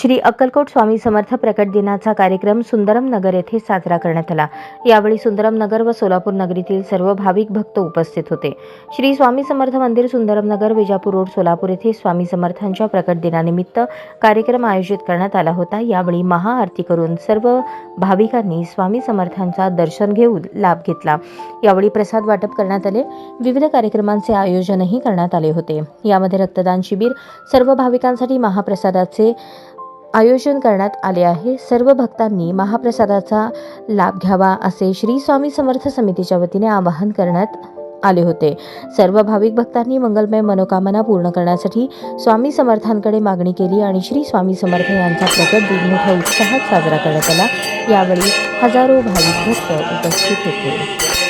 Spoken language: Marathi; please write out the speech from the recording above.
Shri Akkalkot Swami Samarth प्रकट दिनाचा कार्यक्रम सुंदरम नगर येथे साजरा करण्यात आला. यावेळी सुंदरम नगर व सोलापूर नगरीतील सर्व भाविक भक्त उपस्थित होते. श्री स्वामी समर्थ मंदिर सुंदरम नगर विजापूर रोड सोलापूर येथे स्वामी समर्थांच्या प्रकट दिनानिमित्त कार्यक्रम आयोजित करण्यात आला होता. यावेळी महाआरती करून सर्व भाविकांनी स्वामी समर्थांचा दर्शन घेऊन लाभ घेतला. यावेळी प्रसाद वाटप करण्यात आले. विविध कार्यक्रमांचे आयोजनही करण्यात आले होते. यामध्ये रक्तदान शिबिर सर्व भाविकांसाठी महाप्रसादाचे आयोजन करण्यात आले आहे. सर्व भक्तांनी महाप्रसादाचा लाभ घ्यावा असे श्री स्वामी समर्थ समितीच्या वतीने आवाहन करण्यात आले होते. सर्व भाविक भक्तांनी मंगलमय मनोकामना पूर्ण करण्यासाठी स्वामी समर्थांकडे मागणी केली आणि श्री स्वामी समर्थ यांचा प्रकट दिन मोठ्या उत्साहात साजरा करण्यात आला. यावेळी हजारो भाविक भक्त उपस्थित होते.